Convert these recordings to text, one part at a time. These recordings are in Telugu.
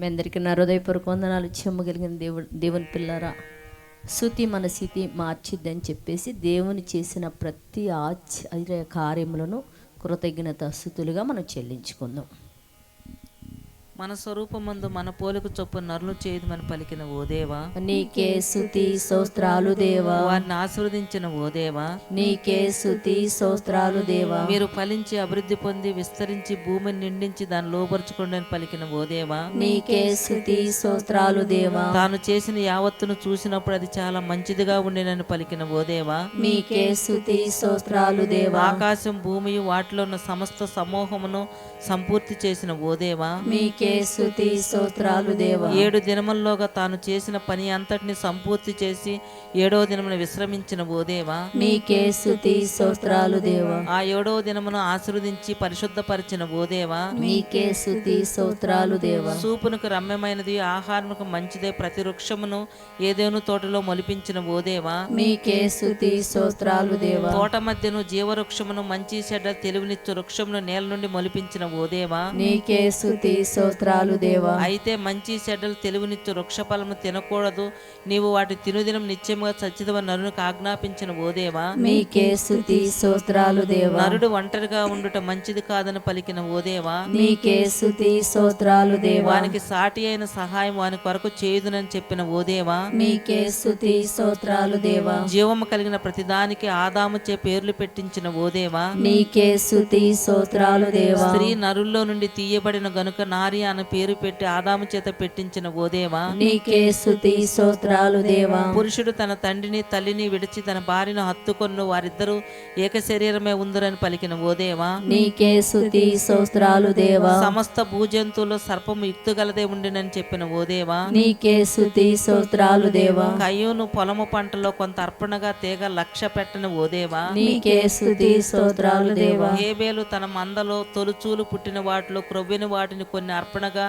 మీ అందరికీ నా హృదయపూర్వక వందనాలు. చెమ్మగలిగిన దేవుడు దేవుని పిల్లరా శృతి మన స్థితి మార్చిద్దని చెప్పేసి దేవుని చేసిన ప్రతి ఆచ కార్యములను కృతజ్ఞత స్థుతులుగా మనం చెల్లించుకుందాం. మన స్వరూపమందు మన పోలిక చొప్పున నరులు చేయదమని పలికిన ఓ దేవా నీకే స్థుతి స్తోత్రాలు దేవా. వారిని ఆశీర్వదించిన ఓ దేవా నీకే స్థుతి స్తోత్రాలు దేవా. మీరు ఫలించి అభివృద్ధి పొంది విస్తరించి భూమిని నిండించి దాన్ని లోపరుచుకోండి అని పలికిన ఓ దేవా. నీకే స్థుతి స్తోత్రాలు దేవా. తాను చేసిన యావత్తును చూసినప్పుడు అది చాలా మంచిదిగా ఉండినని పలికిన ఓ దేవా. నీకే స్థుతి స్తోత్రాలు దేవా. ఆకాశం భూమి వాటిలో ఉన్న సమస్త సమూహమును సంపూర్తి చేసిన ఓ దేవా. నీకే స్థుతి స్తోత్రాలు దేవా. ఏడు దినముల్లోగా తాను చేసిన పని అంతటిని సంపూర్తి చేసి ఏడవ దినమున విశ్రమించిన ఓ దేవా నీకే స్థుతి స్తోత్రాలు దేవా. ఆ ఏడవ దినమును ఆశీర్వదించి పరిశుద్ధపరిచిన ఓ దేవా నీకే స్థుతి స్తోత్రాలు దేవా. సూపునకు రమ్యమైనది ఆహారముకు మంచిదే ప్రతి వృక్షమును ఏదేను తోటలో మొలిపించిన ఓ దేవా నీకే స్థుతి స్తోత్రాలు దేవా. తోట మధ్యను జీవవృక్షమును మంచి చెడ్డ తెలివినిచ్చు వృక్షమును నేల నుండి మొలిపించిన ఓ దేవా. నీకే స్థుతి స్తోత్రాలు దేవా. అయితే మంచి చెడ్డలు తెలివినిచ్చు వృక్ష ఫలము తినకూడదు. నీవు వాటి తినుదినం నిత్యముగా చచ్చిదవని నరునికి ఆజ్ఞాపించిన ఓ దేవా. నీకే స్థుతి స్తోత్రాలు దేవా. నరుడు ఒంటరిగా ఉండుట మంచిది కాదని పలికిన ఓ దేవా. నీకే స్థుతి స్తోత్రాలు దేవా. వానికి సాటి అయిన సహాయం వాని కొరకు చేయుదునని చెప్పిన ఓ దేవా. నీకే స్థుతి స్తోత్రాలు దేవా. జీవము కలిగిన ప్రతిదానికి ఆదాము చే పేర్లు పెట్టించిన ఓ దేవా. నీకే స్థుతి స్తోత్రాలు దేవా. స్త్రీ నరుల్లో నుండి తీయబడిన గనుక నారి అనే పేరు పెట్టి ఆదాము చేత పెట్టించిన ఓ దేవా. నీకే స్థుతి స్తోత్రాలు దేవా. పురుషుడు తన తండ్రిని తల్లిని విడిచి తన భార్యను హత్తుకొన్ను వారిద్దరూ ఏక శరీరమే ఉందరని పలికిన ఓ దేవా. నీకే స్థుతి స్తోత్రాలు దేవా. సమస్త భూజంతువులో సర్పము యుక్తుగలదే ఉండినని చెప్పిన ఓ దేవా. నీకే స్థుతి స్తోత్రాలు దేవా. కయ్యూను పొలము పంటలో కొంత అర్పణగా తీగ లక్ష్య పెట్టని ఓ దేవా. నీకే స్థుతి స్తోత్రాలు దేవా. హేబేలు తన మందలో తొలుచూలు పుట్టిన వాటిలో క్రొవ్విన వాటిని కొన్ని అర్పణగా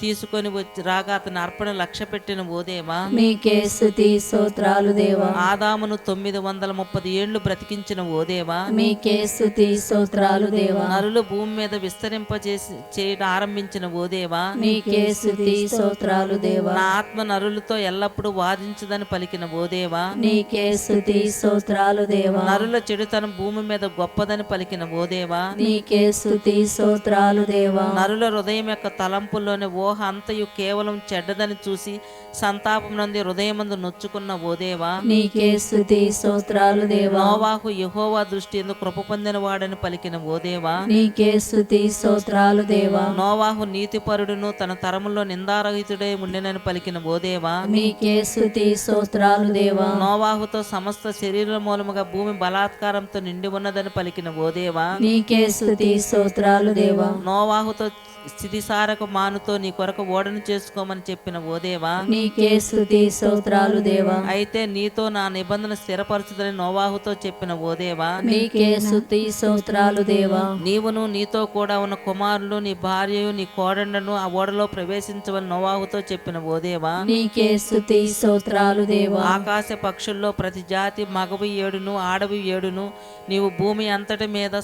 తీసుకొని వచ్చి రాగా అతని అర్పణ లక్ష్య పెట్టిన ఓ దేవా నీకే స్థుతి స్తోత్రాలు దేవా. ఆదామును తొమ్మిది వందల ముప్పది ఏళ్ళు బ్రతికించిన ఓ దేవా నీకే స్థుతి స్తోత్రాలు దేవా. నరులు భూమి మీద విస్తరింపజేసి చేయడం ఆరంభించిన ఓ దేవా నీకే స్థుతి స్తోత్రాలు దేవా. నా ఆత్మ నరులతో ఎల్లప్పుడూ వాదించదని పలికిన ఓ దేవా నీకే స్థుతి స్తోత్రాలు దేవా. నరుల చెడుతనం భూమి మీద గొప్పదని పలికిన ఓ దేవా నీకే స్థుతి స్తోత్రాలు దేవా. నరుల హృదయం యొక్క తలంపుల్లోని ఊహ అంతయు కేవలం చెడ్డదని చూసి సంతాపం నంది హృదయమందు నొచ్చుకున్న ఓ దేవా నీకే స్థుతి స్తోత్రాలు దేవా. నోవాహు యెహోవా దృష్టి కృప పొందిన వాడని పలికిన ఓ దేవా నీకే స్థుతి స్తోత్రాలు దేవా. నోవాహు నీతిపరుడును తన తరములో నిందారహితుడై ఉండినని పలికిన ఓ దేవా నీకే స్థుతి స్తోత్రాలు దేవా. నోవాహుతో సమస్త శరీర మూలముగా భూమి బలాత్కారంతో నిండి ఉన్నదని పలికిన ఓ దేవా నీకే స్థుతి స్తోత్రాలు దేవా. నోవాహుతో స్థితిసారక మానుతో నీ కొరకు ఓడను చేసుకోమని చెప్పిన ఓ దేవా. నీకే స్థుతి స్తోత్రాలు దేవా. అయితే నీతో నా నిబంధన స్థిరపరచుదని నోవాహుతో చెప్పిన ఓ దేవా. నీకే స్థుతి స్తోత్రాలు దేవా. నీవును నీతో కూడా ఉన్న కుమారులు నీ భార్యయు నీ కోడండను ఆ ఓడలో ప్రవేశించవని నోవాహుతో చెప్పిన ఓ దేవా. నీకే స్థుతి స్తోత్రాలు దేవా. ఆకాశ పక్షుల్లో ప్రతి జాతి మగవి ఏడును ఆడవి ఏడును నీవు భూమి అంతటి మీద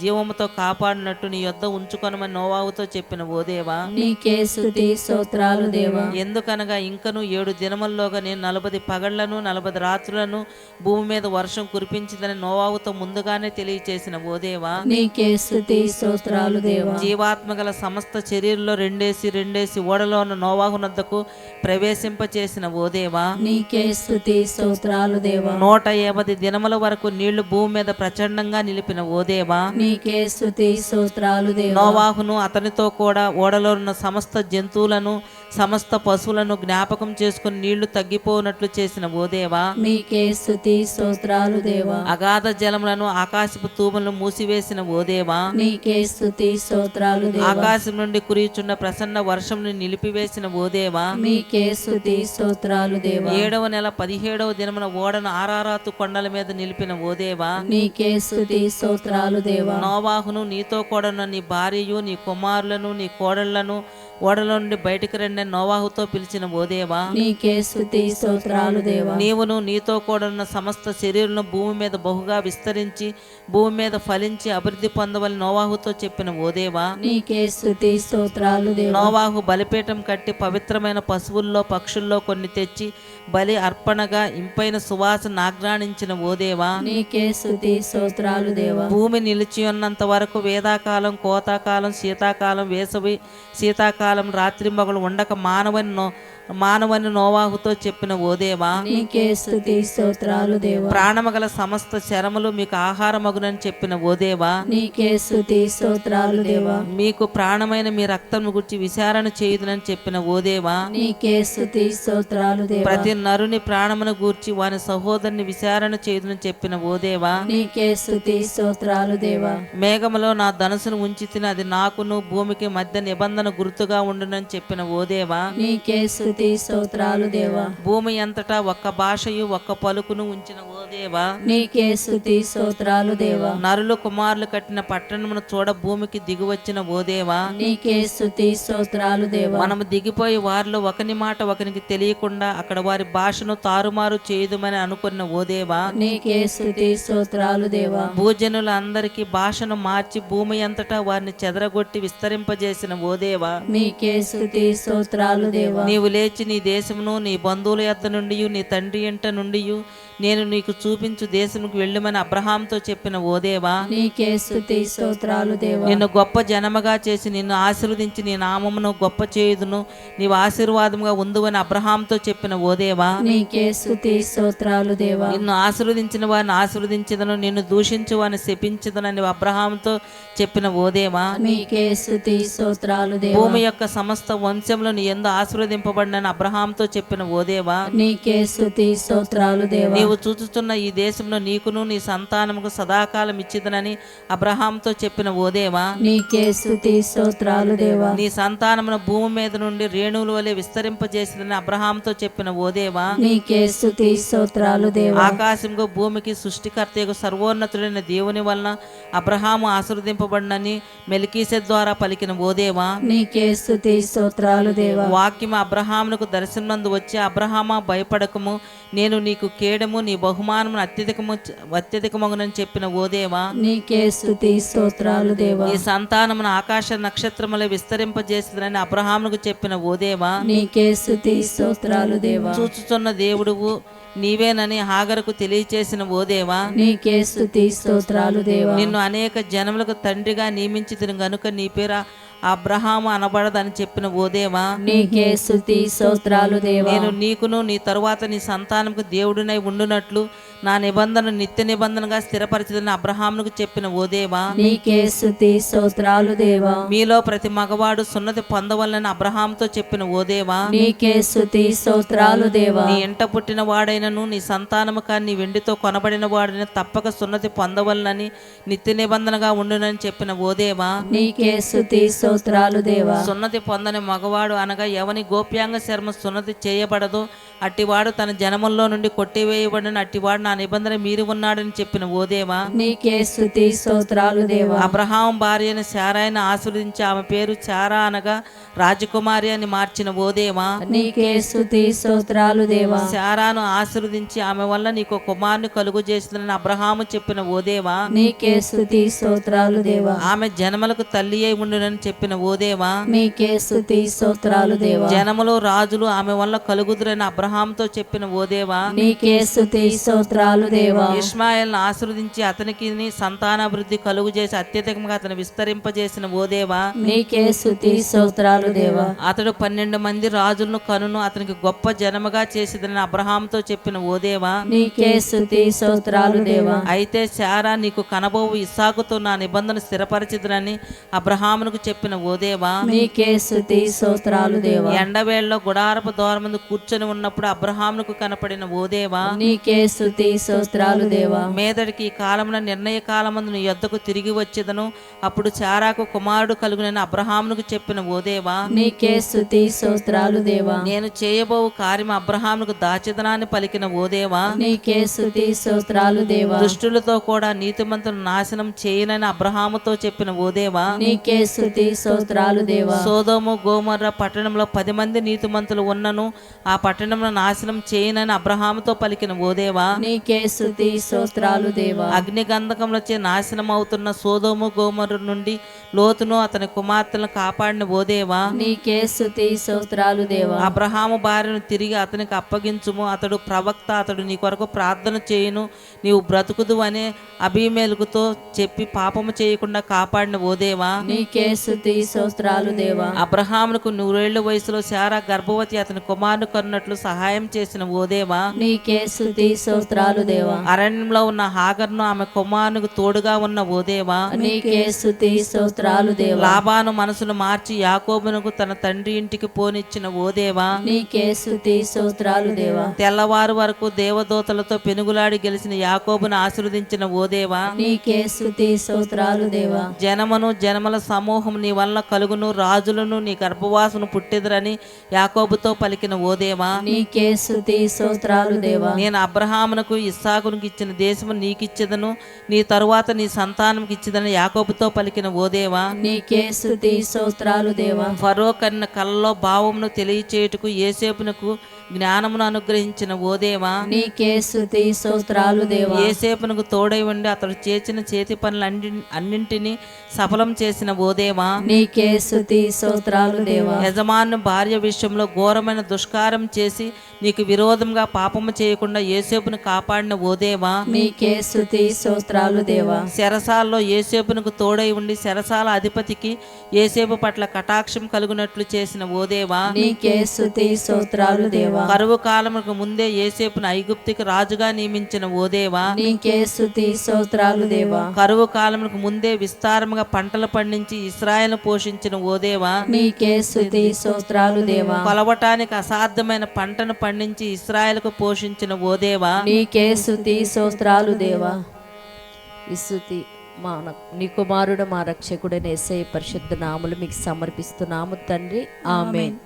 జీవముతో కాపాడినట్టు నీ యొద్ద ఉంచుకొనమని నోవాహుతో చెప్పిన ఓ దేవా నీకే స్థుతి స్తోత్రాలు దేవా. ఎందుకనగా ఇంకను ఏడు దినముల్లోగా నేను నలభై పగళ్ళను నలభై రాత్రులను భూమి మీద వర్షం కురిపించిందని నోవాహుతో ముందుగానే తెలియచేసిన ఓ దేవా నీకే స్థుతి స్తోత్రాలు దేవా. జీవాత్మ గల సమస్త శరీరంలో రెండేసి రెండేసి ఓడలో ఉన్న నోవాహు నద్దకు ప్రవేశింపచేసిన ఓ దేవా నీకే స్థుతి స్తోత్రాలు దేవా. నూట యాభై దినముల వరకు నీళ్ళు భూమి మీద ప్రచండంగా నిలిపిన ఓ దేవా నీకే స్థుతి స్తోత్రాలు దేవా. నోవాహును అతనితో కూడా ఓడలో ఉన్న సమస్త జంతువులను సమస్త పశువులను జ్ఞాపకం చేసుకుని నీళ్ళు తగ్గిపోనట్లు చేసిన ఓ దేవా నీకే స్థుతి స్తోత్రాలు దేవా. అగాధ జలములను ఆకాశపు తూములను మూసివేసిన ఓ దేవా నీకే స్థుతి స్తోత్రాలు దేవా. ఆకాశం నుండి కురియుచున్న ప్రసన్న వర్షంను నిలిపివేసిన ఓ దేవా నీకే స్థుతి స్తోత్రాలు దేవా. ఏడవ నెల పదిహేడవ దినమున ఓడను ఆరారాతు కొండల మీద నిలిపిన ఓ దేవా నీకే స్థుతి స్తోత్రాలు దేవా. నోవాహును నీతో కూడా నీ భార్యయు నీ కుమారు కుమారులను నీ కోడళ్ళను ఓడలో నుండి బయటికి రండి నోవాహుతో పిలిచిన ఓ దేవా నీకే స్థుతి స్తోత్రాలు దేవా. నీవును నీతో కూడా ఉన్న సమస్త శరీరులను భూమి మీద బహుగా విస్తరించి భూమి మీద ఫలించి అభివృద్ధి పొందవలని నోవాహుతో చెప్పిన ఓ దేవా నీకే స్థుతి స్తోత్రాలు దేవా. నోవాహు బలిపీఠం కట్టి పవిత్రమైన పశువుల్లో పక్షుల్లో కొన్ని తెచ్చి బలి అర్పణగా ఇంపైన సువాసన ఆగ్రాణించిన ఓ దేవా నీకే స్థుతి స్తోత్రాలు దేవా. భూమి నిలిచి ఉన్నంత వరకు వేదాకాలం కోతాకాలం శీతాకాలం వేసవి శీతాకాలం రాత్రి మగలు ఉండక మానవని నో మానవని నోవాహుతో చెప్పిన ఓ దేవా నీకే స్థుతి స్తోత్రాలు దేవా. ప్రాణమగల సమస్త శరములు మీకు ఆహారమగునని చెప్పిన ఓ దేవా నీకే స్థుతి స్తోత్రాలు దేవా. మీకు ప్రాణమైన మీ రక్తము గురించి విచారణ చేయుదునని చెప్పిన ఓ దేవా నీకే స్థుతి స్తోత్రాలు దేవా. ప్రతి నరుని ప్రాణమును గూర్చి వాని సహోదరుని విచారణ చేయుదునని చెప్పిన ఓ దేవా నీకే స్థుతి స్తోత్రాలు దేవా. మేఘములో నా ధనుసును ఉంచి తిని అది నాకును భూమికి మధ్య నిబంధన గుర్తుగా ఉండునని చెప్పిన ఓ దేవా నీకే స్థుతి స్తోత్రాలు దేవా. భూమి అంతటా ఒక్క భాషయు ఒక్క పలుకును ఉంచిన ఓ దేవా. నీకే స్థుతి స్తోత్రాలు దేవా. నరులు కుమారులు కట్టిన పట్టణమును చూడ భూమికి దిగివచ్చిన ఓ దేవా. నీకే స్థుతి స్తోత్రాలు దేవా. మనము దిగిపోయి వారిలో ఒకని మాట ఒకనికి తెలియకుండా అక్కడ వారి భాషను తారుమారు చేయుదుమని అనుకున్న ఓ దేవా. నీకే స్థుతి స్తోత్రాలు దేవా. భూజనుల అందరికీ భాషను మార్చి భూమి అంతటా వారిని చెదరగొట్టి విస్తరింపజేసిన ఓ దేవా నీకే స్థుతి స్తోత్రాలు దేవా. నీవు లేచి నీ దేశమును నీ బంధువుల యొద్ద నుండి నీ తండ్రి ఇంట నుండి నేను నీకు చూపించు దేశముకు వెళ్ళమని అబ్రహాంతో చెప్పిన ఓ దేవా నీకే స్థుతి స్తోత్రాలు దేవా. నిన్ను గొప్ప జనముగా చేసి నిన్ను ఆశీర్వదించి నీ నామమును గొప్ప చేయుదును నీవు ఆశీర్వాదముగా ఉందువని అబ్రహాంతో చెప్పిన ఓ దేవా. నీకే స్థుతి స్తోత్రాలు దేవా. నిన్ను ఆశీర్వదించిన వారిని ఆశీర్వదించదను నిన్ను దూషించు వారిని శపించదనని అబ్రహాంతో చెప్పిన ఓ దేవా. నీకే స్థుతి స్తోత్రాలు దేవా. భూమి యొక్క సమస్త వంశంలో నీ ఎందు ఆశీర్వదింపబడినని అబ్రహాంతో చెప్పిన ఓ దేవా. నీకే స్థుతి స్తోత్రాలు దేవా. నీవు చూచుతున్న ఈ దేశంలో నీకును నీ సంతానముకు సదాకాలం ఇచ్చిదనని అబ్రహాంతో చెప్పిన ఓ దేవా నీకే స్థుతి స్తోత్రాలు దేవా. నీ సంతానమును భూమి మీద నుండి రేణువుల వలె విస్తరింపజేసిందని అబ్రహాంతో చెప్పిన ఓ దేవా నీకే స్థుతి స్తోత్రాలు దేవా. ఆకాశంకు భూమికి సృష్టికర్తకు సర్వోన్నతుడైన దేవుని వలన అబ్రహాము ఆశీర్వదింపబడినని మెలికీసె ద్వారా పలికిన ఓ దేవా నీకే స్థుతి స్తోత్రాలు దేవా. వాక్యము అబ్రహామునకు దర్శనందు వచ్చి అబ్రహామా భయపడకము నేను నీకు కేడము నీ బహుమానమును అత్యధికము అత్యధికమగునని చెప్పిన ఓ దేవా నీకే స్థుతి స్తోత్రాలు దేవా. ఈ సంతానమును ఆకాశ నక్షత్రములే విస్తరింపజేసిందని అబ్రహామునకు చెప్పిన ఓ దేవా నీకే స్థుతి స్తోత్రాలు దేవా. చూచుచున్న దేవుడువు నీవేనని హాగరకు తెలియచేసిన ఓ దేవా నీకే స్థుతి స్తోత్రాలు దేవా. నిన్ను అనేక జనములకు తండ్రిగా నియమించి గనుక నీ పేర అబ్రహాము అనబడదని చెప్పిన ఓ దేవా నీకే స్థుతి స్తోత్రాలు దేవా. నేను నీకును నీ తరువాత నీ సంతానముకు దేవుడినై ఉండునట్లు నా నిబంధన నిత్య నిబంధనగా స్థిరపరచదని అబ్రహామునకు చెప్పిన ఓ దేవా నీకే స్థుతి స్తోత్రాలు దేవా. మీలో ప్రతి మగవాడు సున్నతి పొందవలని అబ్రహాంతో చెప్పిన ఓ దేవా నీకే స్థుతి స్తోత్రాలు దేవా. నీ ఇంట పుట్టిన వాడైనను నీ సంతానము కానీ నీ వెండితో కొనబడిన వాడైన తప్పక సున్నతి పొందవలనని నిత్య నిబంధనగా ఉండునని చెప్పిన ఓ దేవా నీకే స్థుతి స్తోత్రాలు దేవా. సున్నతి పొందని మగవాడు అనగా ఎవని గోప్యాంగ శర్మ సున్నతి చేయబడదో అట్టివాడు తన జనముల్లో నుండి కొట్టివేయబడిన అట్టివాడు నా నిబంధన మీరి ఉన్నాడని చెప్పిన ఓ దేవా నీకే స్థుతి స్తోత్రాలు దేవా. అబ్రహాం భార్య అయిన శారాయిని ఆశీర్వదించి ఆమె పేరు చారా అనగా రాజకుమారి అని మార్చిన ఓ దేవా నీకే స్థుతి స్తోత్రాలు దేవా. శారాను ఆశీర్వదించి ఆమె వల్ల నీకు కుమారుని కలుగు చేసిందని అబ్రహాము చెప్పిన ఓ దేవా నీకే స్థుతి స్తోత్రాలు దేవా. ఆమె జనములకు తల్లి అయి ఉండునని చెప్పిన ఓ దేవా నీకే స్థుతి స్తోత్రాలు దేవా. జనములు రాజులు ఆమె వల్ల కలుగుదురని అబ్రహాంతో చెప్పిన ఓ దేవా నీకే స్థుతి స్తోత్రాలు దేవా. ఇస్మాయిల్ని ఆశీర్వదించి అతనికి సంతానాభివృద్ధి కలుగు చేసి అత్యధికంగా అతను విస్తరింపజేసిన ఓ దేవా. నీకే స్థుతి స్తోత్రాలు దేవా. అతడు పన్నెండు మంది రాజులను కనును అతనికి గొప్ప జనముగా చేసిదని అబ్రహాంతో చెప్పిన ఓ దేవా. నీకే స్థుతి స్తోత్రాలు దేవా. అయితే శారా నీకు కనబోవు ఇస్సాకుతో నా నిబంధన స్థిరపరిచిదని అబ్రహామునకు చెప్పిన ఓ దేవా. నీకే స్థుతి స్తోత్రాలు దేవా. ఎండవేళలో గుడారపు దూరం కూర్చొని ఉన్నప్పుడు అబ్రహామునకు కనపడిన ఓ దేవా. నీకే స్థుతి స్తోత్రాలు దేవా మీదటికి ఈ కాలమున నిర్ణయ కాలమందు నీ యొద్దకు తిరిగి వచ్చేదను. అప్పుడు చారాకు కుమారుడు కలుగునని అబ్రహామునకు చెప్పిన ఓ దేవా నీకే స్థుతి స్తోత్రాలు దేవా. నేను చేయబోవు కార్యం అబ్రహామునకు దాచిదనాన్ని పలికిన ఓ దేవా నీకే స్థుతి స్తోత్రాలు దేవా. దుష్టులతో కూడా నీతిమంతులు నాశనం చేయనని అబ్రహాముతో చెప్పిన ఓ దేవా నీకే స్థుతి స్తోత్రాలు దేవా. సోదోము గోమర్ర పట్టణంలో పది మంది నీతిమంతులు ఉన్నను. ఆ పట్టణంలో నాశనం చేయనని అబ్రహాముతో పలికిన ఓ దేవా నీకే స్థుతి స్తోత్రాలు దేవా. అగ్ని గంధకంలోచే నాశనం అవుతున్న సోదోము గోమరు నుండి లోతును అతని కుమార్తెలను కాపాడిన ఓ దేవా. నీకే స్థుతి స్తోత్రాలు దేవా. అబ్రహాము భార్యను తిరిగి అతనికి అప్పగించుము. అతడు ప్రవక్త అతడు నీ కొరకు ప్రార్థన చేయును. నీవు బ్రతుకుదు అనే అభిమేలుకుతో చెప్పి పాపము చేయకుండా కాపాడిన ఓ దేవా. నీకే స్థుతి స్తోత్రాలు దేవా. అబ్రహామునకు నూరేళ్ళ వయసులో శారా గర్భవతి అతని కుమారుని కన్నట్లు సహాయం చేసిన ఓ దేవా. నీకే స్థుతి స్తోత్రాలు దేవా. అరణ్యంలో ఉన్న హాగర్ను ఆమె కుమారునికి తోడుగా ఉన్న ఓ దేవా. నీకే స్థుతి స్తోత్రాలు దేవా. లాబాను మనసును మార్చి యాకోబునకు తన తండ్రి ఇంటికి పోనిచ్చిన ఓ దేవా. నీకే స్థుతి స్తోత్రాలు దేవా. తెల్లవారు వరకు దేవదూతలతో పెనుగులాడి గెలిచిన యాకోబును ఆశీర్వదించిన ఓ దేవా. నీకే స్థుతి స్తోత్రాలు దేవా. జనమును జనముల సమూహం నీ వలన కలుగును రాజులను నీ గర్భవాసును పుట్టిదరని యాకోబుతో పలికిన ఓ దేవా. నీకే స్థుతి స్తోత్రాలు దేవా. నేను అబ్రహామునకు ఇస్సాకునికి ఇచ్చిన దేశము నీకిచ్చేదను నీ తరువాత నీ సంతానంకి ఇచ్చేదని యాకోబుతో పలికిన ఓ దేవా. నీకే స్తోత్రాలు దేవా. ఫరో కన్న కళ్ళలో భావమును తెలియచేయుటకు ఏసేపునకు జ్ఞానమును అనుగ్రహించిన ఓ దేవా నీకే స్థుతి స్తోత్రాలు దేవా. ఏసేపునకు తోడై ఉండి అతడు చేసిన చేతి పనులు అన్ని అన్నింటినీ సఫలం చేసిన ఓ దేవా. నీకే స్థుతి స్తోత్రాలు దేవా. యజమాను భార్య విషయంలో ఘోరమైన దుష్కారం చేసి నీకు విరోధంగా పాపము చేయకుండా ఏసేపును కాపాడిన ఓ దేవా. నీకే స్థుతి స్తోత్రాలు దేవా. శరసాల్లో ఏసేపునకు తోడై ఉండి శరసాల అధిపతికి ఏసేపు పట్ల కటాక్షం కలుగునట్లు చేసిన ఓ దేవా. నీకే స్థుతి స్తోత్రాలు దేవా. కరువు కాలముకు ముందే ఏసేపును ఐగుప్తికి రాజుగా నియమించిన ఓ దేవా. నీకే స్థుతి స్తోత్రాలు దేవా. కరువు కాలములకు ముందే విస్తారముగా పంటలు పండించి ఇస్రాయల్ పోషించిన ఓ దేవా. నీకే స్థుతి స్తోత్రాలు దేవా. కొలవటానికి అసాధ్యమైన పంటను పండించి ఇస్రాయల్కు పోషించిన ఓ దేవా. నీకే స్థుతి స్తోత్రాలు దేవా. ఈ స్థుతి మా నీ కుమారుడు మా రక్షకుడైన ఎస్ఐ పరిశుద్ధ నాములు మీకు సమర్పిస్తున్నాము తండ్రి. ఆమెన్.